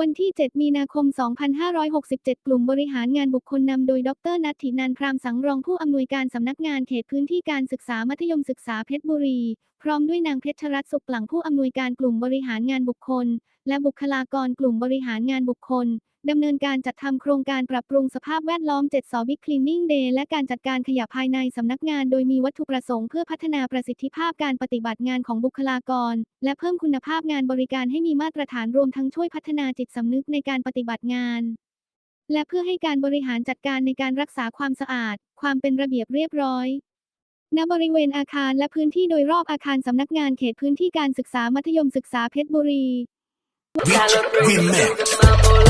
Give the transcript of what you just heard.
วันที่ 7 มีนาคม 2567 กลุ่มบริหารงานบุคคลนำโดย ดรนัทถินันพรามสังรองผู้อำนวยการสำนักงานเขตพื้นที่การศึกษามัธยมศึกษาเพชรบุรี พร้อมด้วยนางเพชรรัตน์สุขหลังผู้อำนวยการกลุ่มบริหารงานบุคคล และบุคลากรกลุ่มบริหารงานบุคคล ดำเนินการจัดทำโครงการปรับปรุงสภาพแวดล้อม7สอบิ๊กคลีนนิ่งเดย์และการจัดการขยะภายในสำนักงาน โดยมีวัตถุประสงค์เพื่อพัฒนาประสิทธิภาพการปฏิบัติงานของบุคลากร และเพิ่มคุณภาพงานบริการให้มีมาตรฐานรวมทั้งช่วยพัฒนาจิตสำนึกในการปฏิบัติงาน และเพื่อให้การบริหารจัดการในการรักษาความสะอาด ความเป็นระเบียบเรียบร้อยณบริเวณอาคารและพื้นที่โดยรอบอาคารสำนักงานเขตพื้นที่การศึกษามัธยมศึกษาเพชรบุรี Remix